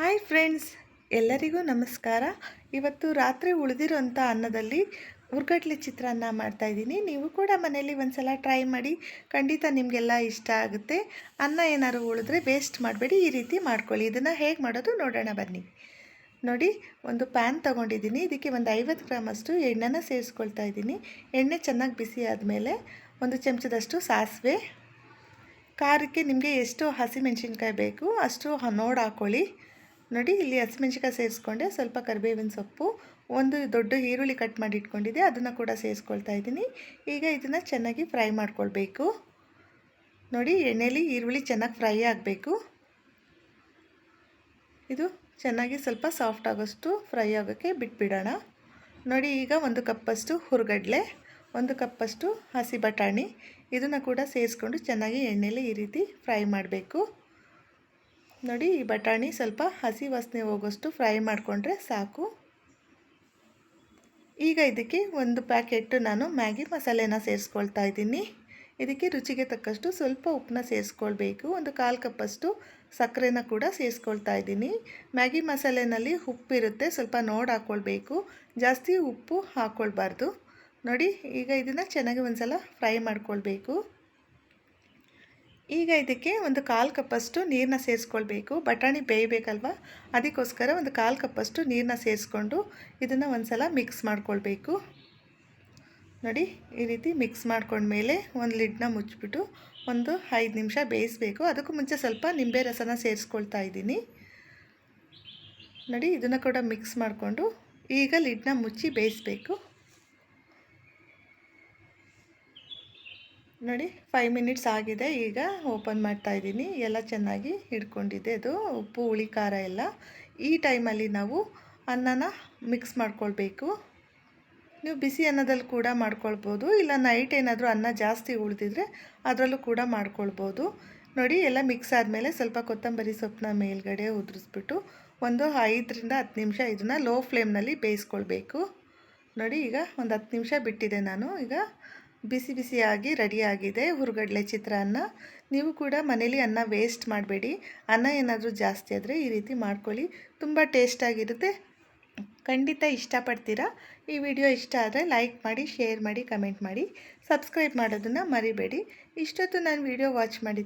Hi friends, ಎಲ್ಲರಿಗೂ ನಮಸ್ಕಾರ. ಇವತ್ತು ರಾತ್ರಿ ಉಳಿದಿರೋಂಥ ಅನ್ನದಲ್ಲಿ ಹುರ್ಗಡ್ಲೆ ಚಿತ್ರಾನ್ನ ಮಾಡ್ತಾಯಿದ್ದೀನಿ ನೀವು ಕೂಡ ಮನೆಯಲ್ಲಿ ಒಂದು ಸಲ ಟ್ರೈ ಮಾಡಿ, ಖಂಡಿತ ನಿಮಗೆಲ್ಲ ಇಷ್ಟ ಆಗುತ್ತೆ. ಅನ್ನ ಏನಾದ್ರು ಉಳಿದ್ರೆ ವೇಸ್ಟ್ ಮಾಡಬೇಡಿ, ಈ ರೀತಿ ಮಾಡ್ಕೊಳ್ಳಿ. ಇದನ್ನು ಹೇಗೆ ಮಾಡೋದು ನೋಡೋಣ ಬನ್ನಿ. ನೋಡಿ, ಒಂದು ಪ್ಯಾನ್ ತೊಗೊಂಡಿದ್ದೀನಿ. ಇದಕ್ಕೆ ಒಂದು ಐವತ್ತು ಗ್ರಾಮಷ್ಟು ಎಣ್ಣೆನ ಸೇರಿಸ್ಕೊಳ್ತಾ ಇದ್ದೀನಿ. ಎಣ್ಣೆ ಚೆನ್ನಾಗಿ ಬಿಸಿ ಆದಮೇಲೆ ಒಂದು ಚಮಚದಷ್ಟು ಸಾಸಿವೆ. ಖಾರಕ್ಕೆ ನಿಮಗೆ ಎಷ್ಟು ಹಸಿಮೆಣಸಿನ್ಕಾಯಿ ಬೇಕು, ಅಷ್ಟು ನೋಡಿ ಹಾಕ್ಕೊಳ್ಳಿ ನೋಡಿ, ಇಲ್ಲಿ ಹಸಿಮೆಣ್ಸಿಕಾಯಿ ಸೇರಿಸ್ಕೊಂಡೆ. ಸ್ವಲ್ಪ ಕರಿಬೇವಿನ ಸೊಪ್ಪು, ಒಂದು ದೊಡ್ಡ ಈರುಳ್ಳಿ ಕಟ್ ಮಾಡಿ ಇಟ್ಕೊಂಡಿದ್ದೆ. ಅದನ್ನು ಕೂಡ ಸೇರಿಸ್ಕೊಳ್ತಾ ಇದ್ದೀನಿ. ಈಗ ಇದನ್ನು ಚೆನ್ನಾಗಿ ಫ್ರೈ ಮಾಡ್ಕೊಳ್ಬೇಕು. ನೋಡಿ ಎಣ್ಣೆಯಲ್ಲಿ ಈರುಳ್ಳಿ ಚೆನ್ನಾಗಿ ಫ್ರೈ ಆಗಬೇಕು. ಇದು ಚೆನ್ನಾಗಿ ಸ್ವಲ್ಪ ಸಾಫ್ಟ್ ಆಗೋಷ್ಟು ಫ್ರೈ ಆಗೋಕ್ಕೆ ಬಿಟ್ಬಿಡೋಣ. ನೋಡಿ, ಈಗ ಒಂದು ಕಪ್ಪಷ್ಟು ಹುರುಗಡ್ಲೆ, ಒಂದು ಕಪ್ಪಷ್ಟು ಹಸಿ ಬಟಾಣಿ, ಇದನ್ನು ಕೂಡ ಸೇರಿಸ್ಕೊಂಡು ಚೆನ್ನಾಗಿ ಎಣ್ಣೆಲಿ ಈ ರೀತಿ ಫ್ರೈ ಮಾಡಬೇಕು. ನೋಡಿ, ಈ ಬಟಾಣಿ ಸ್ವಲ್ಪ ಹಸಿ ವಾಸನೆ ಹೋಗೋಷ್ಟು ಫ್ರೈ ಮಾಡಿಕೊಂಡ್ರೆ ಸಾಕು. ಈಗ ಇದಕ್ಕೆ ಒಂದು ಪ್ಯಾಕೆಟ್ ನಾನು ಮ್ಯಾಗಿ ಮಸಾಲೆನ ಸೇರಿಸ್ಕೊಳ್ತಾ ಇದ್ದೀನಿ. ಇದಕ್ಕೆ ರುಚಿಗೆ ತಕ್ಕಷ್ಟು ಸ್ವಲ್ಪ ಉಪ್ಪನ್ನ ಸೇರಿಸ್ಕೊಳ್ಬೇಕು. ಒಂದು ಕಾಲು ಕಪ್ಪಷ್ಟು ಸಕ್ಕರೆನ ಕೂಡ ಸೇರಿಸ್ಕೊಳ್ತಾ ಇದ್ದೀನಿ. ಮ್ಯಾಗಿ ಮಸಾಲೆನಲ್ಲಿ ಉಪ್ಪಿರುತ್ತೆ, ಸ್ವಲ್ಪ ನೋಡಿ ಹಾಕ್ಕೊಳ್ಬೇಕು ಜಾಸ್ತಿ ಉಪ್ಪು ಹಾಕ್ಕೊಳ್ಬಾರ್ದು ನೋಡಿ, ಈಗ ಇದನ್ನು ಚೆನ್ನಾಗಿ ಒಂದು ಸಲ ಫ್ರೈ ಮಾಡ್ಕೊಳ್ಬೇಕು. ಈಗ ಇದಕ್ಕೆ ಒಂದು ಕಾಲು ಕಪ್ಪಷ್ಟು ನೀರನ್ನ ಸೇರಿಸ್ಕೊಳ್ಬೇಕು. ಬಟಾಣಿ ಬೇಯಬೇಕಲ್ವ? ಅದಕ್ಕೋಸ್ಕರ ಒಂದು ಕಾಲು ಕಪ್ಪಷ್ಟು ನೀರನ್ನ ಸೇರಿಸ್ಕೊಂಡು ಇದನ್ನು ಒಂದು ಸಲ ಮಿಕ್ಸ್ ಮಾಡ್ಕೊಳ್ಬೇಕು. ನೋಡಿ, ಈ ರೀತಿ ಮಿಕ್ಸ್ ಮಾಡ್ಕೊಂಡ್ಮೇಲೆ ಒಂದು ಲಿಡ್ನ ಮುಚ್ಚಿಬಿಟ್ಟು ಒಂದು ಐದು ನಿಮಿಷ ಬೇಯಿಸಬೇಕು. ಅದಕ್ಕೂ ಮುಂಚೆ ಸ್ವಲ್ಪ ನಿಂಬೆ ರಸನ ಸೇರಿಸ್ಕೊಳ್ತಾ ಇದ್ದೀನಿ. ನೋಡಿ, ಇದನ್ನು ಕೂಡ ಮಿಕ್ಸ್ ಮಾಡಿಕೊಂಡು ಈಗ ಲಿಡ್ನ ಮುಚ್ಚಿ ಬೇಯಿಸಬೇಕು. ನೋಡಿ ಫೈವ್ ಮಿನಿಟ್ಸ್ ಆಗಿದೆ. ಈಗ ಓಪನ್ ಮಾಡ್ತಾ ಇದ್ದೀನಿ. ಎಲ್ಲ ಚೆನ್ನಾಗಿ ಹಿಡ್ಕೊಂಡಿದೆ ಅದು. ಉಪ್ಪು, ಹುಳಿ, ಖಾರ ಎಲ್ಲ. ಈ ಟೈಮಲ್ಲಿ ನಾವು ಅನ್ನನ ಮಿಕ್ಸ್ ಮಾಡ್ಕೊಳ್ಬೇಕು. ನೀವು ಬಿಸಿ ಅನ್ನದಲ್ಲಿ ಕೂಡ ಮಾಡ್ಕೊಳ್ಬೋದು. ಇಲ್ಲ ನೈಟ್ ಏನಾದರೂ ಅನ್ನ ಜಾಸ್ತಿ ಉಳಿದಿದ್ರೆ ಅದರಲ್ಲೂ ಕೂಡ ಮಾಡ್ಕೊಳ್ಬೋದು. ನೋಡಿ, ಎಲ್ಲ ಮಿಕ್ಸ್ ಆದಮೇಲೆ ಸ್ವಲ್ಪ ಕೊತ್ತಂಬರಿ ಸೊಪ್ಪನ್ನ ಮೇಲ್ಗಡೆ ಉದುರಿಸ್ಬಿಟ್ಟು ಒಂದು ಐದರಿಂದ ಹತ್ತು ನಿಮಿಷ ಇದನ್ನು ಲೋ ಫ್ಲೇಮ್ನಲ್ಲಿ ಬೇಯಿಸ್ಕೊಳ್ಬೇಕು. ನೋಡಿ, ಈಗ ಒಂದು ಹತ್ತು ನಿಮಿಷ ಬಿಟ್ಟಿದೆ ನಾನು. ಈಗ ಬಿಸಿ ಬಿಸಿಯಾಗಿ ರೆಡಿಯಾಗಿದೆ ಹುರುಗಡಲೆ ಚಿತ್ರಾನ್ನ. ನೀವು ಕೂಡ ಮನೇಲಿ ಅನ್ನ ವೇಸ್ಟ್ ಮಾಡಬೇಡಿ. ಅನ್ನ ಏನಾದರೂ ಜಾಸ್ತಿ ಆದರೆ ಈ ರೀತಿ ಮಾಡ್ಕೊಳ್ಳಿ. ತುಂಬ ಟೇಸ್ಟಾಗಿರುತ್ತೆ ಖಂಡಿತ ಇಷ್ಟಪಡ್ತೀರಾ? ಈ ವಿಡಿಯೋ ಇಷ್ಟ ಆದರೆ ಲೈಕ್ ಮಾಡಿ ಶೇರ್ ಮಾಡಿ ಕಮೆಂಟ್ ಮಾಡಿ. ಸಬ್ಸ್ಕ್ರೈಬ್ ಮಾಡೋದನ್ನು ಮರಿಬೇಡಿ. ಇಷ್ಟೊತ್ತು ನಾನು ವಿಡಿಯೋ ವಾಚ್ ಮಾಡಿ